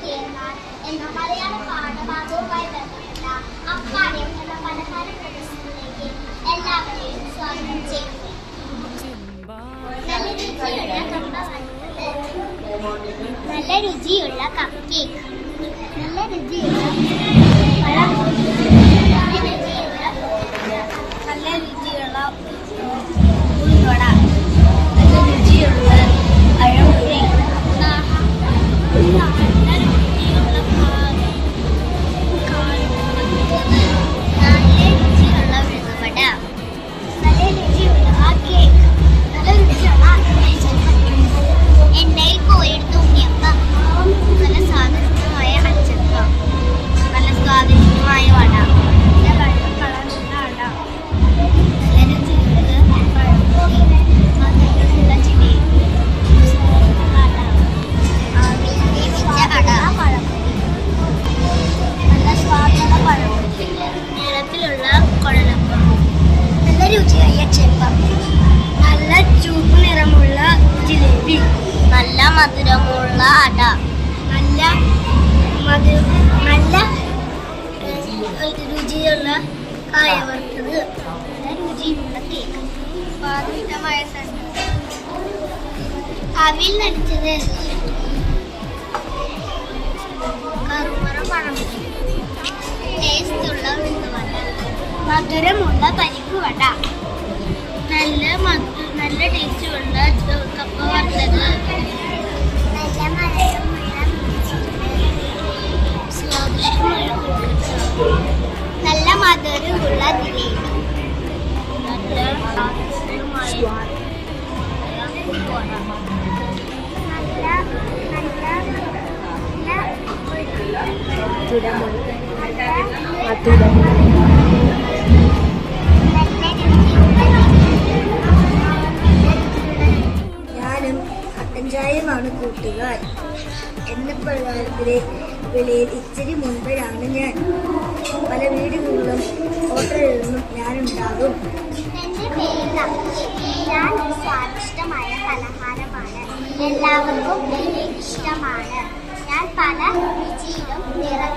ഒരേനാൾ എന്ന മലയാള പാഠഭാഗവുമായി ബന്ധപ്പെട്ട അക്കാര്യം എന്ന പലഹാര പ്രദർശനത്തിലേക്ക് എല്ലാവരെയും സ്വാഗതം ചെയ്യുന്നു നല്ല നല്ല രുചിയുള്ള കപ്പ് കേക്ക് നല്ല രുചിയുള്ള ചെപ്പം നല്ല ചുവപ്പ് നിറമുള്ള ജിലേബി. നല്ല മധുരമുള്ള അട. നല്ല മധുര നല്ല രുചിയുള്ള കായ വറുത്തത്. നല്ല രുചിയുള്ള കേക്ക് സ്വാദിഷ്ടമായ അവിൽ നടിച്ചത് കറുമറ പണം ടേസ്റ്റുള്ള മധുരമുള്ള പരിപ്പ് വട. നല്ല നല്ല ടേസ്റ്റ് ഉണ്ട്. കപ്പ വറുത്തത്. നല്ല മധുരമുള്ള ജിലേബി. നല്ല കൂട്ടുകാർ എന്ന പ്രകാരത്തിലെ വിലയിൽ ഇച്ചിരി മുൻപിലാണ് ഞാൻ. പല വീടുകളിലും ഹോട്ടലുകളിലും ഞാനുണ്ടാകും. എന്റെ പേര് ഞാൻ സ്വാദിഷ്ടമായ പലഹാരമാണ്. എല്ലാവർക്കും ഇഷ്ടമാണ്. ഞാൻ പല രുചിയിലും നിറഞ്ഞിട്ടുമുണ്ട്